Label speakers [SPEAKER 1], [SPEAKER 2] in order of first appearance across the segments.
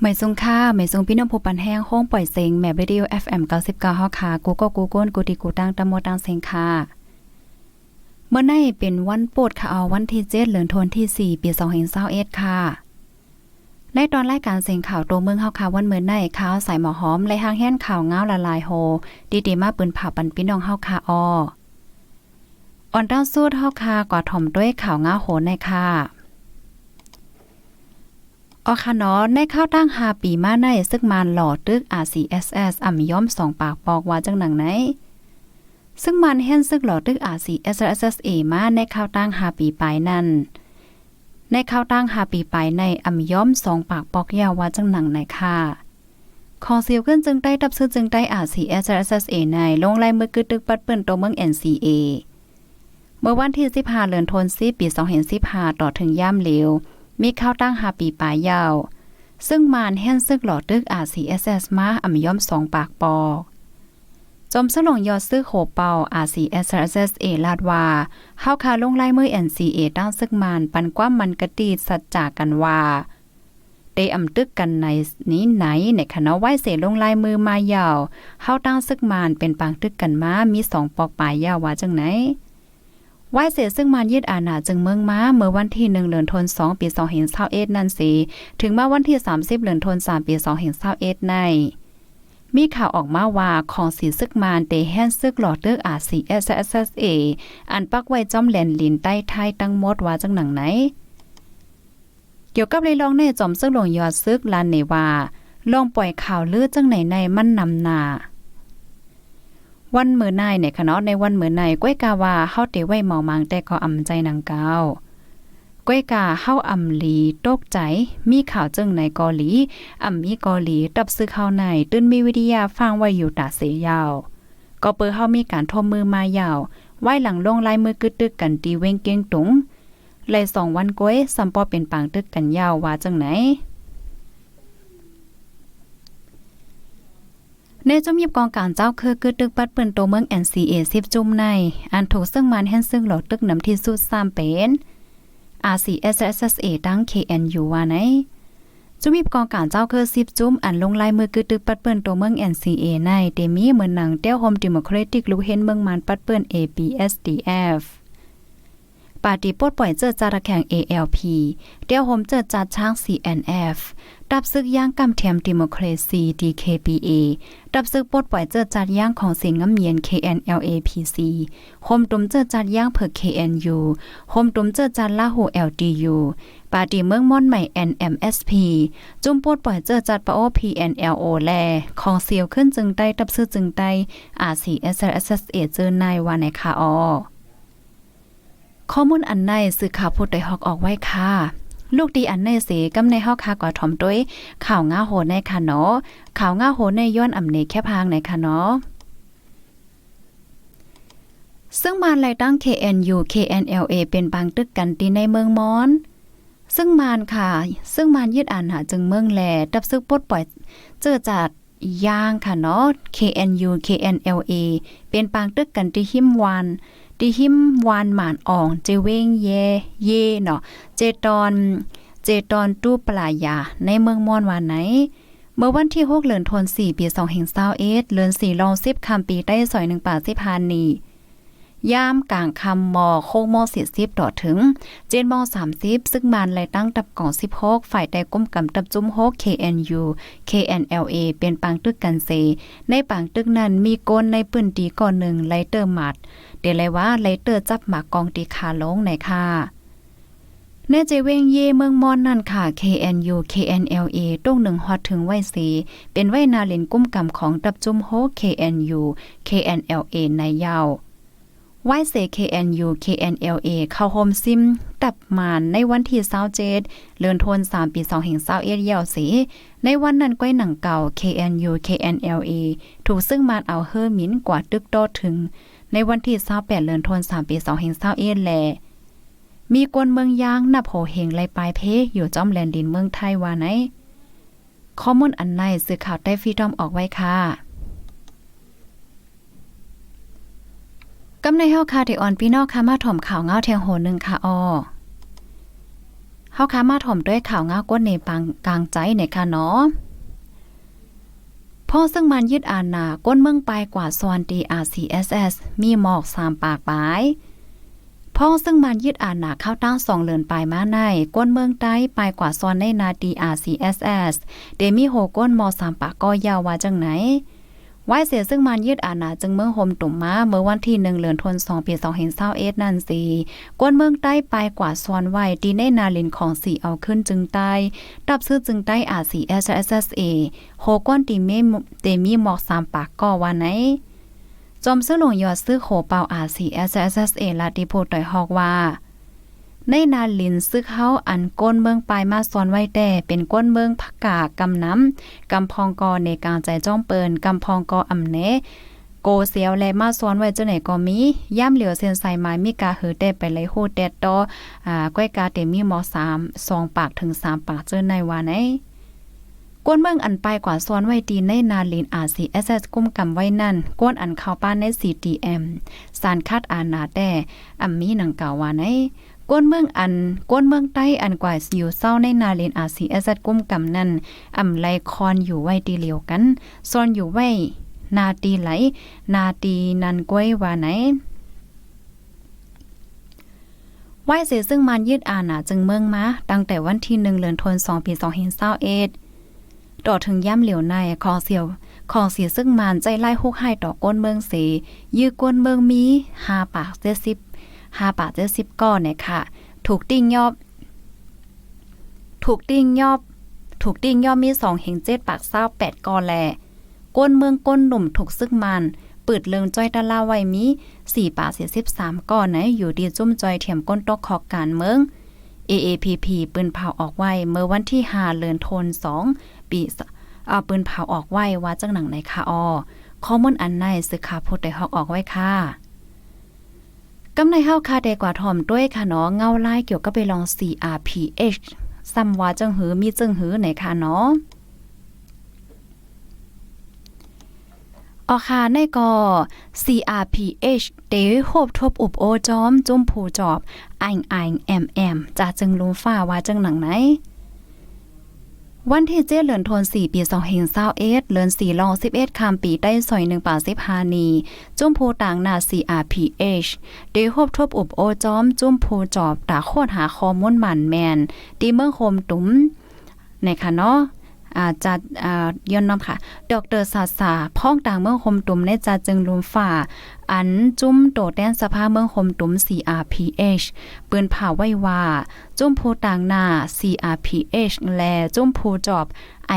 [SPEAKER 1] ไม่ทรงค่าไม่ทรงพี่น้องผู้ปันแห้งห้องปล่อยเสียงแมบเรดิโอ FM 99ฮอค่ะกูก็กูก้นกูดีกูตั้งตะโมตังเสียงค่ะ เมื่อในเป็นวันโปรดค่ะเอาวันที่7เดือนธันวาคมที่ 4 ปี2021ค่ะ ในตอนรายการเสียงข่าวตัวเมืองเฮาค่ะวันเมื่อในข่าวใส่หมอหอมและหางแห่นข่าวเงาละลายโฮ ดีๆมาปืนผ่าปันพี่น้องเฮาค่ะออ่อนต้าสู้เฮาค่ะกว่าถ่อมด้วยข่าวเงาโหในค่ะ อค่ะเนาะในข้าวตั้ง5ปีมาในซึกมานหล่อตึก RCSS อ่ำย้อมสองปากปอกว่าจังหนังไหน ซึ่งมันเห็นซึกหล่อตึก RCSSA มาในข้าวตั้ง5ปีปลายนั้นในข้าวตั้ง5ปีปลายในอ่ำย้อมสองปากปอกยาวว่าจังหนังไหนค่ะขอเสียวขึ้นจึงได้ดับซื้อจึงได้ RCSSA ในลงลายมือกึดตึกปัดเปิ้นตัวเมือง NCA เมื่อวันที่15เดือนธันวาคมปี2015ต่อถึงย่ำเหลว มีข้าวตั้งหาปีปลายยาว ซึ่งมานแห่นซึกหลอดตึก RCSS มาอ่ำย่อมสองปากปอก จมสลงยอดซึกโหเป่า RCSS เอสเอสเอสเอลาดว่าเฮาคาลงไล่มือ NCA ตั้งซึกมานปันกว่ามันกระตีสัจจากันว่าได้อำตึกกันในนี้ไหนในคณะไหว้เสลงลายมือมายาวเฮาตั้งซึกมานเป็นปางตึกกันมามีสองปอกปลายยาวว่าจังไหน ไหวเสียซึ่งมานยืดอาณาจึงเมืองม้าเมื่อวันที่1เดือนธันวาคมปี2021นั่นสิถึงมาวันที่30เดือนธันวาคมปี2021ในมีข่าวออกมาว่าของสีซึกมานเตแฮนซึกหลอดเลือก RCSSA อันปักไว้จอมแหลนลินใต้ไทยตั้งมดว่าจังหนังไหน เกี่ยวกับเลยลองในจอมซึกหลวงยอดซึกลานเนว่าลองปล่อยข่าวลือจังไหนในมันนำหนา วันมื้อนายเนี่ยค่ะเนาะในวันมื้อนายก้อยกาว่าเฮาเตไว้เมามังแต่ก็อำใจนางเกาก้อยกาเฮาอำลีตกใจ มีข่าวจึงในเกาหลีอ่ำมีเกาหลีตับซื้อข้าวในตื้นมีวิทยาฟังไว้อยู่ตาเสยาว ก็เปิดเฮามีการทมมือมายาวไว้หลังลงลายมือกึดตึกกันตีเว้งเก้งตุงเลยสองวันก้อยซัมปอเป็นปางตึกกันยาวว่าจังไหน ในจมยิบกองการเจ้าคือคือตึกปัดเปิ้นโตเมือง NCA 10จุ่มใน อันถูกซึ่งมันแห่นซึ่งหลอดตึกนำที่สุด3เป็น RCSSA ตั้ง KNU ว่าไหนจุมีกองการเจ้าคือ10จุ่มอันลงลายมือคือตึกปัดเปิ้นโตเมือง NCA ในเตมีเหมือนหนังเต้วโฮมดิโมครติกลูเห็นเมืองมันปัดเปิ้น ABSDF ปาร์ตี้ปลดปล่อยเจอจาระแข่ง ALP เตียวโฮมเจอจัดช้าง CNF ดับซึกย่างกำเทียมดิโมครซี DKPA ดับซึกปลดปล่อยเจอจัดย่างของเสียงง้ำเย็น KNLAPC โฮมตุมเจอจัดย่างเพิก KNU โฮมตุมเจอจัดลาหู LDU ปาร์ตี้เมืองม่อนใหม่ NMSP จุ่มปลดปล่อยเจอจัดปะโอ PNLO แล ของเสียวขึ้นจึงได้ดับซึกจึงได้ RCSSA เจอนายว่าในคาออข้อมูลอันในสื่อข่าวพูดได้ฮอกออกไว้ค่ะ ลูกดีอันในเสกำในฮอกค่ะก่อถ่อมด้วยข่าวง่าโหในค่ะเนาะข่าวง่าโหในย้อนอำเนแค่พางในค่ะเนาะซึ่งมานไลตั้ง KNU KNLA เป็นบางตึกกันตีในเมืองมอน ซึ่งมานค่ะ ซึ่งมานยืดอ่านหาจึงเมืองแลดับซึกปดปล่อยเจอจัดย่างค่ะเนาะ KNU KNLA เป็นปางตึกกันที่หิมวัน ดิหิมวานหมานอ่องเจเวงเยเยเนาะเจตอนเจตอนตู้ปลายาในเมืองมอนวานไหน เมื่อวันที่6เดือนธันวาคมปี2021เดือน4ลอง10คำปีได้ซอย1ป่าซิพานี ย่ามกลางคำมอโคงมอ40ต่อถึง เจนมอ30ซึ่งมันเลยตั้งตับก่อง16ฝ่ายใดก้มกำตับจุ้ม6 KNU KNLA เป็นปางตึกกันเซ ในปางตึกนั้นมีกนในปืนตีก่อนหนึ่งไลเตอร์หมัด เดี๋ยวเลยว่าไลเตอร์จับหมากกองตีขาลงในค่ะเนเจเวงเยเมืองมอนนั่นค่ะ KNU KNLA ต้งหนึ่งฮอดถึงไว้สีเป็นไว้นาเลนกุ้มกำของตับจุ้มโฮ KNU KNLA ในยาว ไหว้เซ KNU KNLA เข้าโฮมซิม ตับมานในวันที่27เดือนธันวาคมปี2021ยาวสี ในวันนั้นก้อยหนังเก่า KNU KNLA ถูกซึ่งมานเอาเฮอร์มินกว่าตึกโตถึง ในวันที่28เดือนธันวาคมปี2021แลมีกวนเมืองยางนับโหเฮงไลปลายเพอยู่จอมแลนดินเมืองไทยว่าไหนข้อมูลอันในสื่อข่าวได้ฟรีดอมออกไว้ค่ะ กำในเฮาคาที่อ่อนพี่น้องค่ะมาถ่อมข่าวเงาเทียงโหนึงค่ะออเฮาค้ามาถ่อมด้วยข่าวงาก้นในปังกลางใจในค่ะเนาะพ่อซึ่งมันยึดอาณาก้นเมืองไปกว่าซอนดี RCSS มีหมอกสามปากปายพ่อซึ่งมันยึดอาณาเข้าตั้งสองเลือนปลายมาในก้นเมืองใต้ไปกว่าซอนในนาดี RCSS เดมีโหก้นมอสามปากก็ยาวว่าจังไหน ไว้เสียซึ่งมันยืดอาณาจึงเมืองโฮมตุ่มมาเมื่อวันที่หนึ่งเลือนทนสองปีสองเห็นเศร้าเอ็ดนั่นสิก้นเมืองใต้ไปกว่าซอนไว้ดีในนาลินของสีเอาขึ้นจึงใต้ดับซื้อจึงใต้อาสี SSA โฮก้นตีเมเตมีหมอกสามปากก็ว่าไหนจอมซื้อหลวงยอดซื้อโขเปาอาสี SSA ลาดิโพต่อยฮอกว่า ในนาลินซึกเฮาอันก้นเมืองปลายมาซ้อนไว้แต่เป็นก้นเมืองผักกากำน้ำกำพองกอในกลางใจจ้องเปินกำพองกออำเนโกเสียวและมาซ้อนไว้เจ้าไหนก็มีย่ำเหลียวเส้นใส่ไม้มีกาหือได้ไปเลโหดแดดตออ่าก้อยกาเตมีหมอ3 2ปากถึง3ปากเจอในว่าไหนก้นเมืองอันไปกว่าซ้อนไว้ดีในนาลินอาซีเอสเอสกุ้มกำไว้นั่นก้นอันเข้าป้านใน CTM สารคัดอานาแต่อัมมีหนังเก่าว่าไหน ก้นเมืองอัน ก้นเมืองใต้อันกว่าอยู่เศร้าในนาเลนอาซีเอสกุ้มกำนั่นอำไลคอนอยู่ไว้ตีเหลียวกันซ่อนอยู่ไว้นาตีไหล นาตีนันก้วยว่าไหนไหวเสซึ่งมันยืดอาณาจึงเมืองมาตั้งแต่วันที่หนึ่งเดือนธันวาคมปีสองเห็นเศร้าเอ็ดต่อถึงย่ำเหลียวในคอเสียวคอเสียซึ่งมันใจไล่ฮุกให้ต่อก้นเมืองเสยื้อก้นเมืองมีหาปากเจ็ดสิบ ห้าบาทเจ็ดสิบก้อนเนี่ยค่ะ ถูกติ้งยอบ ถูกติ้งยอบ ถูกติ้งยอบมีสองเฮงเจ็ดปากเศร้าแปดก้อนแล ก้นเมืองก้นหนุ่มถูกซึกมันปืดเลิงจ้อยตะลาไว้มีสี่ปาเสียสิบสามก้อนไหนอยู่ดีจุ้มจอยเถียมก้นตกขอกการเมือง AAPP ปืนเผาออกไว้เมื่อวันที่หาเลือนทนสองปีเอาปืนเผาออกไว้ว่าจังหนังในค่ะออข้อมูลอันในสึกขาพดได้ฮอกออกไว้ค่ะ กำในเฮาคาเดกว่าถ่อมด้วยค่ะเนาะเงาลายเกี่ยวกับไปลอง CRPH ซ้ำว่าจังหือมีจังหือไหนค่ะเนาะออคาในก็ CRPH เตโฮบทบอุบโอจอมจุ่มผูจอบไอไอแอมแอมจะจึงลุมฟ้าว่าจังหนังไหน วันที่เจ็ดเหลือนทนสี่ปีสองเฮงเศร้าเอสเลือนสี่ลองสิบเอ็ดคำปีได้สอยหนึ่งป่าสิบฮานีจุ้มโพต่างนา CRPH เดฮบทบอุบโอจอม จุ้มโพจอบตาโคดหาคอมุนหมันแมนดีเมืองโฮมตุ้มในค่ะเนาะ อาจัดอ่าย้อนน้ำค่ะ ดรศาสาพ้องต่างเมืองคมตุ่มในจัดจึงลุมฝ่า อันจุ้มโตแดนสภาเมืองคมตุ่ม CRPH ปืนผ่าไว้ว่า จุ้มผู้ต่างหน้า CRPH และจุ้มผู้จอบ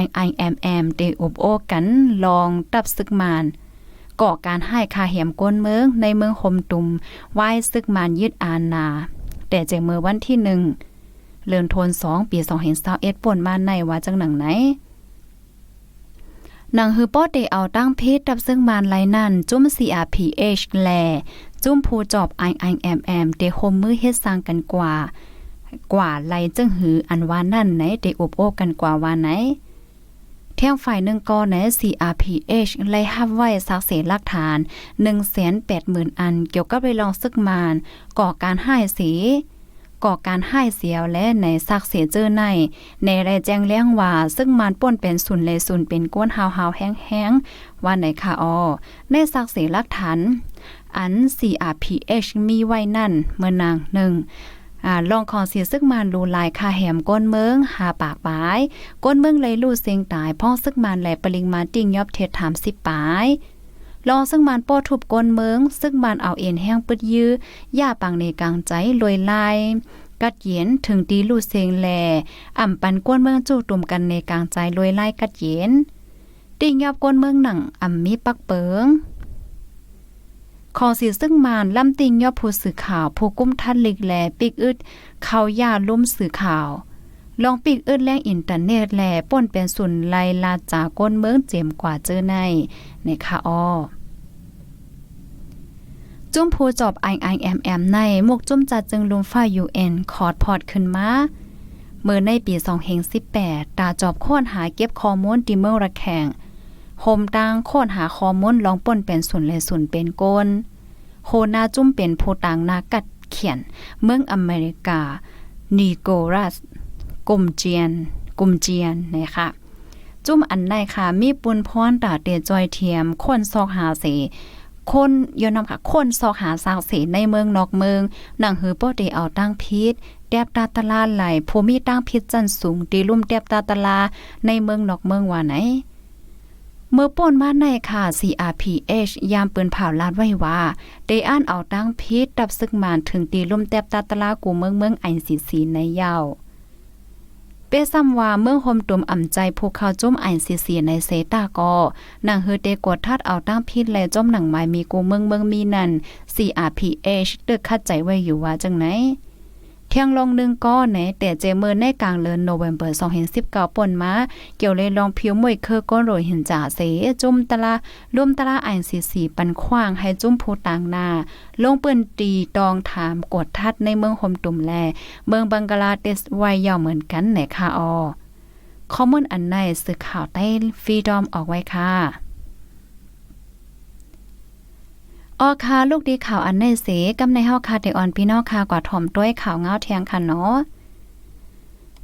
[SPEAKER 1] IIMM เดอบโอกันลองตับซึกมานก่อการให้คาเหียมก้นเมืองในเมืองคมตุมไหว้ซึกมานยึดอาณาแต่เจเมื่อวันที่หนึ่ง เลือนโทนสองปีสองเห็นสาวเอ็ดป่นมาในว่าจังหนังไหนหนังฮือป้อเตเอาตั้งเพศดับซึ่งมานไลนั่น จุ้ม CRPH แล จุ้มผู้จอบ IIMM เดโฮมมือเฮ็ดสร้างกันกว่า กว่าไลจึงหืออันว่านั่นไหนเดอบโอกันกว่าว่าไหนเที่ยงฝ่ายหนึ่งก็ใน CRPH ไล่ฮับไว้สักเสหลักฐาน 180,000 อัน เกี่ยวกับไปลองซึกมาน ก่อการห้สี ก่อการให้เสียวและในซักเสียเจอในในไรแจ้งเลี้ยงว่า ซึ่งมันป่นเป็นสุนเลยสุนเป็นก้นหาวหาวแห้งๆว่าในค่ะออในซักเสียลักฐานอัน CRPH มีไว้นั่นเมื่อนางหนึ่งอ่าลองของเสียซึกมันรูลายคาแหมก้นเมืองหาปากปายก้นเมืองเลยลู่เสียงตายพ่อซึกมันแหลปริงมาติ่งยอบเทศถามสิบปาย ลองซึ่งมันป้อทุบก้นเมือง ซึ่งมันเอาเอ็นแห้งปึดยื้อย่าปังในกลางใจลอยลายกัดเย็นถึงตีลูเซงแลอ่ำปันก้นเมืองจู่ตุ่มกันในกลางใจลอยลายกัดเย็นติงยอบก้นเมืองหนังอ่ำมีปักเปิงขอสีซึ่งมานลำติงยอบผู้สื่อข่าวผู้กุ้มทัดลิกแล ปิกอึดเขาย่าลุ่มสื่อข่าว ลองปิกเอึดแรงอินเทอร์เน็ตแลป่นเป็นสุนไลลาจากก้นเมืองเจียมกว่าเจอในในค่ะอ้อจุ้มผู้จอบ IIMM ในมุกจุ้มจัดจึงลุมฟ้า UN คอร์ดพอร์ตขึ้นมาเมื่อในปี2018ตาจอบโค้นหาเก็บข้อมูลดิเมอร์ระแข่งโฮมตังโค้นหาข้อมูลลองป่นเป็นศูนย์และศูนย์เป็นโกนโฮนาจุ้มเป็นผู้ต่างนากัดเขียน เมืองอเมริกา นีโกรัส กลุ่มเจียน กลุ่มเจียนนะคะจุ่มอันใดค่ะ มีปุนพรตาเตียจอยเทียม คนซอกหาเสคนยอนนำค่ะ คนซอกหาสางเสในเมืองนอกเมืองหนังหือป้อเตเอาตั้งพิษแดบตาตลาไหลภูมิตั้งพิษจันสูงตีลุ่มแดบตาตลาในเมืองนอกเมืองว่าไหน เมื่อป่นมาในค่ะ CRPH ยามปืนเผาลาดไว้ว่าได้อ่านเอาตั้งพิษดับซึกมานถึงตีลุ่มแดบตาตลากูเมืองเมืองไอซีซีในยาว เป้ซ้ำว่าเมืองโฮมตุมอ่ำใจภูเขาจุ่มไอซีซีในเซตาก็นางเฮอเตกดทัดเอาตั้งพิษและจ้มหนังไม้มีกูเมืองเมืองมีนั่น CRPH ตึกคัดใจไว้อยู่ว่าจังไหน เที่ยงลงหนึ่งก้อนไหนแต่เจเมอร์ในกลางเดือนโนเวมเบอร์2019ป่นมา เกี่ยวเลยลองผิวมวยเคอก้นโรยหินจ่าเสจุ่มตะลาร่วมตะลาไอซีซีปันขว้างให้จุ่มผู้ต่างนา ลงเปิ้นตีตองถามกดทัดในเมืองโฮมตุ่มแล เมืองบังกลาเทศไว้ยาวเหมือนกันไหนค่ะออข้อมูลอันในสื่อข่าวใต้ฟรีดอมออกไว้ค่ะ ออคาลูกดีข่าวอันในเสกำในเฮาคาเดออนพี่น้องคากว่าถ่อมต้วยข่าวเงาเทียงค่ะเนาะ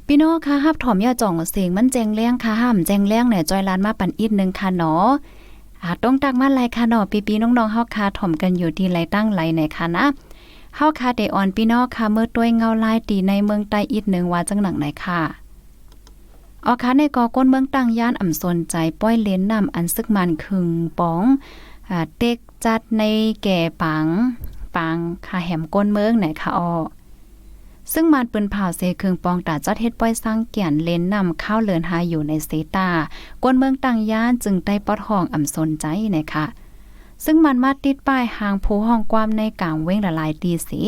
[SPEAKER 1] พี่น้องค่ะฮับถ่อมย่าจ่องเสียงมันแจงเลี้ยงค่ะห้ามแจงเลี้ยงเนี่ยจอยลานมาปันอีกนึงค่ะเนาะอาต้องตักมาไลค่ะเนาะปีๆน้องๆเฮาคาถ่อมกันอยู่ที่ไรตั้งไรไหนค่ะนะเฮาคาเดออนพี่น้องค่ะเมื่อต้วยเงาลายตีในเมืองใต้อีกนึงว่าจังหนังไหนค่ะออคาในกอก้นเมืองตั้งย่านอ่ำสนใจป้อยเลนนำอันซึกมันคึงป๋องอ่าเต็ก จัดในแก่ปัง ปังคาแหมก้นเมืองไหนคะออซึ่งมันปืนเผาเซเคืองปองตาจัดเฮ็ดป้อยสร้างเกียนเลนนำข้าวเลินหาอยู่ในเซตากวนเมืองต่างย่านจึงได้ปอดห้องอ่ำสนใจนะคะ ซึ่งมันมาติดป้ายหางผู้ห้องความในกลางเว้งละลายตีสี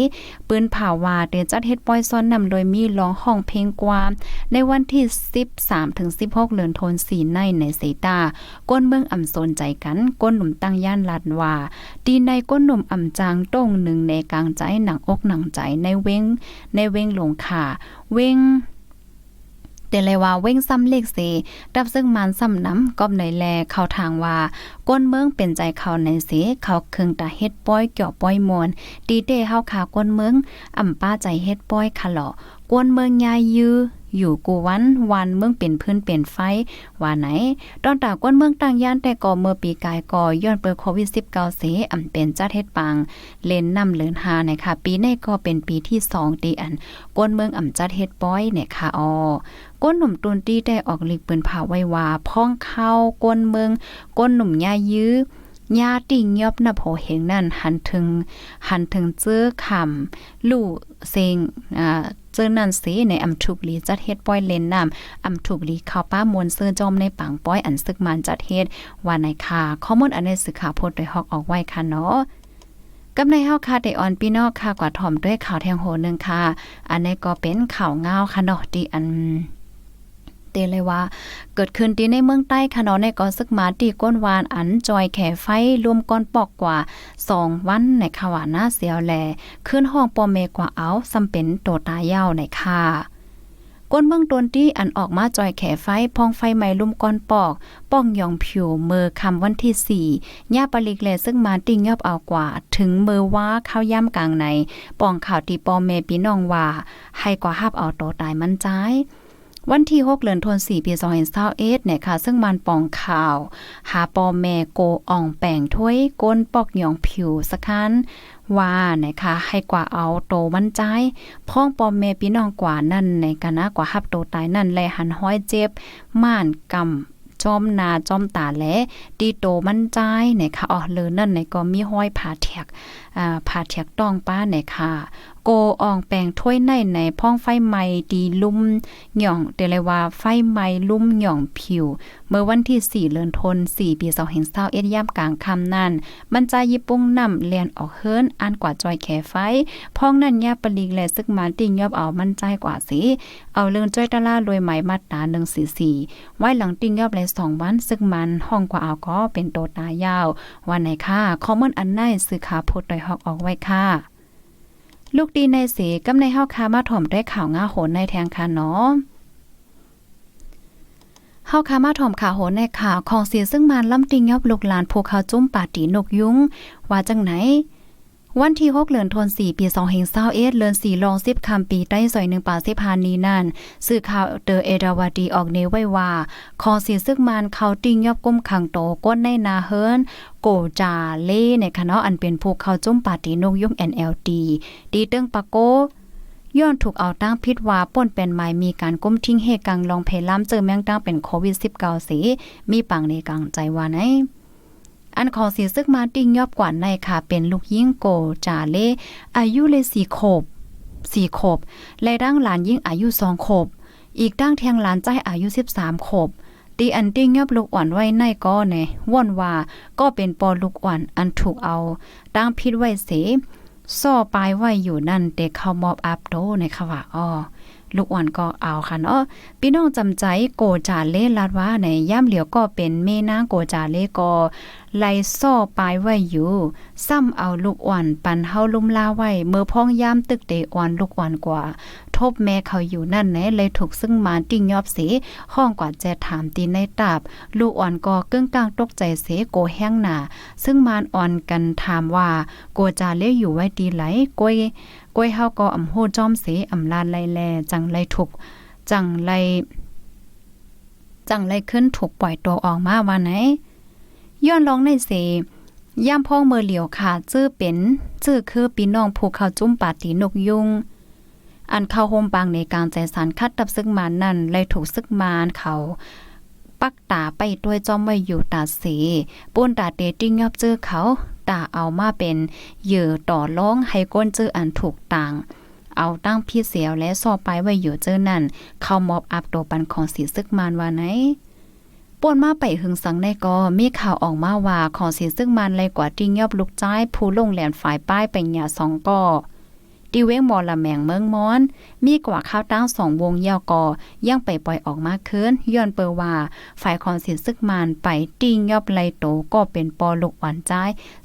[SPEAKER 1] ปืนเผาวาเดจัดเฮ็ดปอยซ้อนนำโดยมีร้องห้องเพลงความ ในวันที่ 13ถึง16เดือนธันวาคมในในเซตาก้นเมืองอ่ำสนใจกันก้นหนุ่มตั้งย่านลาดว่าดีในก้นหนุ่มอ่ำจางต้งหนึ่งในกลางใจหนังอกหนังใจในเว้งในเว้งหลงขาเว้ง เตเลยว่าเว้งซ้ำเลขเสดับซึ่งมันซ้ำน้ำกอบในแลเข้าทางว่า ก้นเมืองเป็นใจเขาในเสเขาเคืองตาเฮ็ดป้อยเกี่ยวป้อยมวนดีเดเฮาขาก้นเมืองอ่ำป้าใจเฮ็ดป้อยคะหลอกวนเมืองยายยืออยู่กูวันวันเมืองเป็นพื้นเป็นไฟว่าไหน ตอนตากวนเมืองต่างย่านแต่ก่อเมื่อปีกายก่อย้อนเปิดโควิด 19 เสอำเป็นจัดเฮ็ดปัง เล่นนำเลินหาในค่ะ ปีนี้ก็เป็นปีที่2ตีอันกวนเมืองอ่ำจัดเฮ็ดป้อยเนี่ยค่ะออ ก้นหนุ่มตุนตี้ได้ออกลีกปืนเผาไว้ว่าพ้องเข้าก้นเมือง ก้นหนุ่มยายื้อยาติ่งยอบนะโผเหงนั่นหันถึงหันถึงเจอคำลู่เซงอ่าเจอนั่นสิในอำถูกลีจัดเฮ็ดป้อยเลนนำอำถูกลีเข้าป้ามวลเสื้อจอมในปังป้อยอันซึกมันจัดเฮ็ดว่าในค่ะข้อมูลอันในสึกข่าวโพดโดยฮอกออกไว้ค่ะเนาะกำในเฮาค่ะได้ออนพี่นอกค่ะกว่าถ่อมด้วยข่าวแทงโหนึงค่ะ อันนี้ก็เป็นข่าวเงาค่ะเนาะที่อัน เตเลยว่า เกิดขึ้นที่ในเมืองใต้ค่ะเนาะในกอซึกมาตีก้นวานอันจอยแขไฟรวมก้อนปอกกว่า 2 วันในขวาหน้าเสียวแลขึ้นห้องปอเมกว่าเอาซำเป็นโตตายาวในค่ะก้นเมืองตนที่อันออกมาจอยแขไฟพองไฟไหม้ลุ่มก้อนปอก ป้องยองผิวเมือคำวันที่สี่ย่าปลิกแลซึ่งมาติ่งยอบเอากว่า ถึงมือว่าเข้าย่ำกลางใน ป้องข่าวตีปอเมปีน้องว่า ให้กว่าฮับเอาโตตายมันใจาย วันที่6เดือนธันวาคมปี2021เนี่ยค่ะ ซึ่งมันปองข่าว หาปอแม่โกอ่องแป่งถ้วยก้นปอกหยองผิวสะคันว่านะคะให้กว่าเอาโตมันใจายพ้องปอแม่พี่น้องกว่านั่นในกะนะกว่าฮับโตตายนั่นแลหันห้อยเจ็บ ม่านกำจอมนาจอมตาและตีโตมันใจายเนี่ยค่ะอ๋อเลยนั่นในก็มีห้อยผ่าแถกอ่าผ่าแถกต้องป้าเนี่ยค่ะโกอ่องแปลงถ้วยในในพ้องไฟไหม้ดีลุ่มหย่องเตเลยว่าไฟไหม้ลุ่มหย่องผิว เมื่อวันที่ 4เดือนธันวาคม4ปี2021ย่ำกลางค่ำนั้นมันใจยิปุ้งนำเลียนออกเฮิรนอันกว่าจอยแขไฟพ้องนั่นยาปลีกและซึกมาติงยอบเอามันใจกว่าสิเอาเรื่องจ้อยตะล่ารวยไหมมาตรา144ไว้หลังติงยอบเลย2วันซึ่งมันห้องกว่าเอาก็เป็นโตตายาว วันไหนค่ะคอมเมนต์อันในสื่อขาพดโดยฮอกออกไว้ค่ะ ลูกดีในสีกำในเฮาคามาถ่อมด้ข่าวง่าโหนในแทงค่ะเนาะเฮาคามาถ่อมข่าวโหนในข่าวของเสียซึ่งมันล่ำติงยอบลูกหลานภูเขาจุ้มป่าตีนกยุงว่าจังไหน วันที่ 6เดือนธันวาคมปี2021เดือน4ลอง10คำปีใต้ซอย1ป่า10พานี้นั่นสื่อข่าวเดอเอดาวดีออกเนไว้ว่าคอสีซึกมันเขาติงยอบก้มขังโตก้นในนาเฮิรนโกจาเล่ในคณะอันเป็นผู้เข้าจุ่มปาตินกยุง NLD ดีเติ้งปะโกย้อนถูกเอาตั้งพิษว่าป่นเป็นหมายมีการก้มทิ้งเหกังลองเพล้ำเจอแมงตั้งเป็นโควิด -19 สีมีปังในกังใจว่าไหน อันของสีซึกมาติ้งยอบกว่าในค่ะ เป็นลูกยิ่งโกจาเล่อายุเลยสี่ขบสี่ขบและดั้งหลานยิ่งอายุสองขบ อีกดั้งเทียงหลานใจอายุสิบสามขบตีอันติ้งยอบลูกอ่อนไว้ในก็ในว่อนว่าก็เป็นปอลูกอ่อนอันถูกเอาตั้งพิษไว้เสซ่อปลายไว้อยู่นั่นเด็กเขามอบอัพโดในค่ะว่าอ้อ ลูกอ่อนก็เอาค่ะเนาะพี่น้องจำใจโกจาเล่ลาดว่าในย่ำเหลียวก็เป็นเมนางโกจาเล่ก็ไล่ซ่อปลายไว้อยู่ ซ้ำเอาลูกอ่อนปันเฮาลุ่มลาไว้เมื่อพ้องย่ำตึกเตอ่อนลูกอ่อนกว่า ทบแม่เขาอยู่นั่นไหนเลยถูกซึ่งมาติ้งยอบเสห้องกว่าแจถามตีในตาบ ลูกอ่อนก็เกึ้งกลางตกใจเสโกแห้งหนาซึ่งมานอ่อนกันถามว่าโกจาเล่อยู่ไว้ดีไหลกวย กวยเฮาก็อำโหจอมเสอำลานไลแล จังไลถูกจังไลจังไลขึ้นถูกปล่อยตัวออกมาว่าไหน ย้อนลองในเสย่ามพ่องเมอเหลียวค่ะจื้อเป็นจื้อคือปีน้องภูเขาจุ้มปาตีนกยุงอันเข้าโฮมบางในกางใจสารคัดดับซึกมานนั่นเลยถูกซึกมานเขา ปักตาไปด้วยจอมไว้อยู่ตาเสป้นตาเตติ้งยอบเจอเขา ตาเอามาเป็นเหยื่อต่อร้องให้ก้นเจออันถูกต่าง เอาตั้งพี่เสียวและซอไปไว้อยู่เจอนั่น เข้ามอบอับตัวปันของสีซึกมานว่าไหนป่วนมาไปหึงสังในก็มีข่าวออกมาว่าของสีซึ่งมันเลยกว่าจริงยอบลูกจ้ายผู้ลงแหลนฝ่ายป้ายเป็นหยาสองก่อ ดีเว้งมอละแมงเมืองมอน มีกว่าข้าวตั้งสองวงยาวกอยังไปปล่อยออกมาคืนย้อนเปอว่าฝ่ายคอนสิซึกมานไปติ้งยอบไลโตก็เป็นปอลูกหวานใจ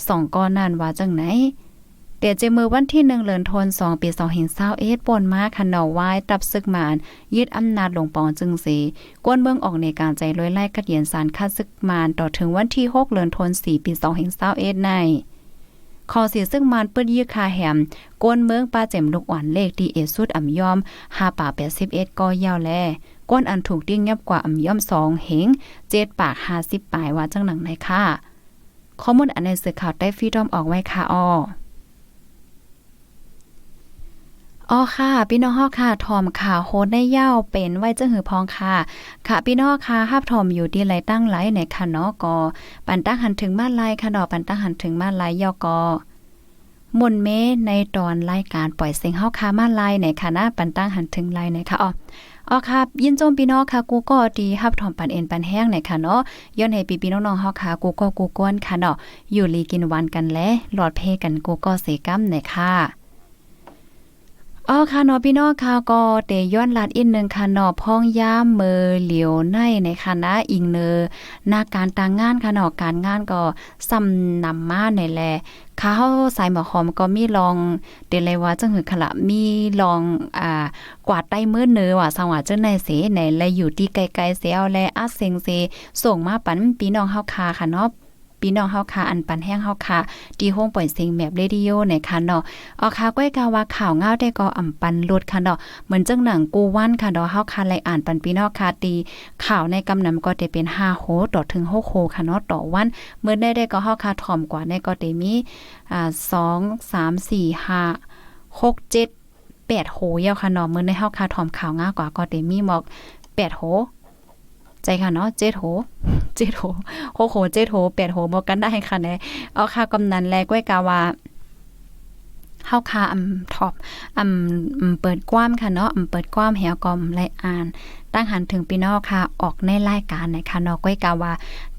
[SPEAKER 1] สองก้อนนั่นว่าจังไหนเดี๋ยวเจมือวันที่หนึ่งเลือนทนสองปีสองเหินเศร้าเอ็ดปนมาคันเนาไว้ตับซึกมาน ยึดอำนาจลงปองจึงสีกวนเมืองออกในการใจลอยไล่กัดเยียนสารคัดซึกมาน ต่อถึงวันที่หกเลือนทนสี่ปีสองเหินเศร้าเอ็ดใน ขอเสียซึ่งมันเปิ้นยื้คาแหมกวนเมืองป้าเจ็มลูกอ่อนเลขดีเอสุดอ่ำยอมหาป่า81ก็ยาวแลก้นอันถูกดิ้งยับกว่าอ่ำยอมสองเหงเจ็ดปากหาสิบปลายว่าจังหนังไหนค่ะข้อมูลอันในสื่อข่าวได้ฟีดอมออกไว้ค่ะอ้อ อ๋อค่ะ พี่น้องฮอค่ะทอมค่ะโฮดได้ยาเป็นไว้เจ้าหือพองค่ะ ค่ะพี่น้องค่ะฮับทอมอยู่ดีไหลตั้งไหลในค่ะเนาะกอปันตั้งหันถึงมาลายค่ะดอกปันตั้งหันถึงมาลายยอกอมนเมในตอนรายการปล่อยเสียงเฮาค่ะมาลายในค่ะนะปันตั้งหันถึงไลในค่ะอ๋ออ๋อครับยินโจมพี่น้องค่ะกูก็ดีฮับถอมปันเอ็นปันแห้งในค่ะเนาะย้อนให้พี่พี่น้องๆเฮาค่ะกูก็กูก้นค่ะเนาะอยู่ลีกินวันกันและหลอดเพกันกูก็เสกัมในค่ะ อ๋อค่ะเนาะพี่น้องค่ะก็เตย้อนลัดอีกนึงค่ะเนาะพ้องย่ามมือเหลียวในในคณะอิงเนอหน้าการต่างงานค่ะเนาะการงานก็ซ้ำนำมาในแลข้าวสายหมอหอมก็มีลองเดลยว่าจังหือขละมีลองอ่ากวาดใต้มือเนือว่าสังว่าจังในเสในแลอยู่ที่ไกลๆเสียวแลอาเซงเซส่งมาปันพี่น้องเฮาคาค่ะเนาะ พี่น้องเฮาค่ะอันปันแห้งเฮาค่ะดีห้องปล่อยเสียงแมบเรดิโอในค่ะเนาะเอาค่ะก้อยกาว่าข่าวเงาได้ก็อ่ำปันลดค่ะเนาะเหมือนจังหนังกูวันค่ะเนาะเฮาค่ะไลอ่านปันพี่น้องค่ะตีข่าวในกำนำก็ได้เป็น5โหต่อถึง6โหค่ะเนาะต่อวันเมื่อได้ได้ก็เฮาค่ะถ่อมกว่าในก็ได้มีอ่า2 3 4 5 6 7 8โหยาวค่ะเนาะมื้อในเฮาค่ะถ่อมข่าวงากว่าก็ได้มีหมอก8โห ใจค่ะเนาะเจ็ดโหเจ็ดโหโหโหเจ็ดโหแปดโหบอกกันได้ค่ะเน่เอาค่ะกำนันแลก้วยกาว่า เฮาค่ะอำท็อปอำเปิดกว้ามค่ะเนาะอำเปิดกว้ามแหวกอมไลอ่าน ตั้งหันถึงพี่น้องค่ะ ออกในรายการนะคะเนาะก้อยกาว่า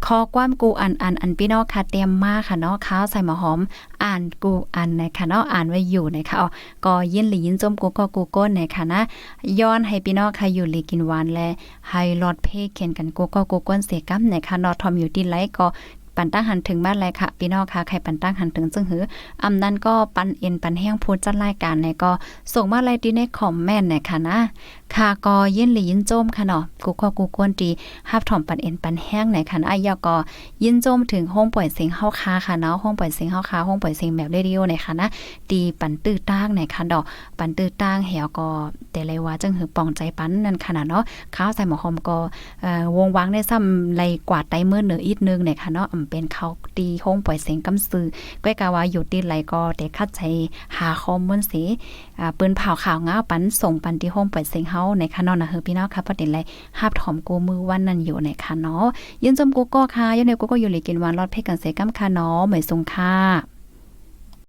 [SPEAKER 1] คอความกูอันอันอันพี่น้องค่ะเตรียมมาค่ะเนาะข้าวใส่หมอหอม อ่านกูอันนะคะเนาะอ่านไว้อยู่นะคะอ๋อก็ยินหรือยินจมกูก็กูก้นนะคะนะย้อนให้พี่น้องค่ะอยู่ลีกินหวานและให้ลอดเพเขียนกันกูก็กูก้นเสกัมนะคะเนาะทอมอยู่ที่ไลก็ ปันตั้งหันถึงบ้านไรค่ะพี่น้องค่ะใครปันตั้งหันถึงซึ่งหืออำนั้นก็ปันเอ็นปันแห้งพูดจัดรายการในก็ส่งมาไลดีในคอมเมนต์นะคะนะค่ะก็ยินหลียินโจมค่ะเนาะกูขอกูกวนตีฮับถ่อมปันเอ็นปันแห้งในค่ะนะอายอก็ยินโจมถึงห้องปล่อยเสียงเฮาคาค่ะเนาะห้องปล่อยเสียงเฮาคาห้องปล่อยเสียงแบบเรดิโอในค่ะนะตีปันตื้อตั้งในค่ะดอกปันตื้อตั้งแหวก็แต่เลยว่าจังหือปองใจปันนั่นขนาดเนาะข้าวใส่หมอหอมก็เอ่อวงวางได้ซ้ำไรกวาดไตมือเหนืออีกนึงในค่ะเนาะเป็นเขาดีห้องปล่อยเสียงกำซื้อก้อยกาว่าอยู่ดีไหลก็เด็กคัดใจหาข้อมูลสิอ่าปืนเผาข่าวง้าวปันส่งปันที่ห้องปล่อยเสียงเฮาในค่ะนาะนะเฮอพี่น้องค่ะประเด็นไรหาบถอมกูมือวันนั้นอยู่ในค่ะเนาะยืนจมกูก็ค่ะยันในกูก็อยู่หลีกินวันรอดเพกันเสกำค่ะเนาะเหมยทรงค่ะ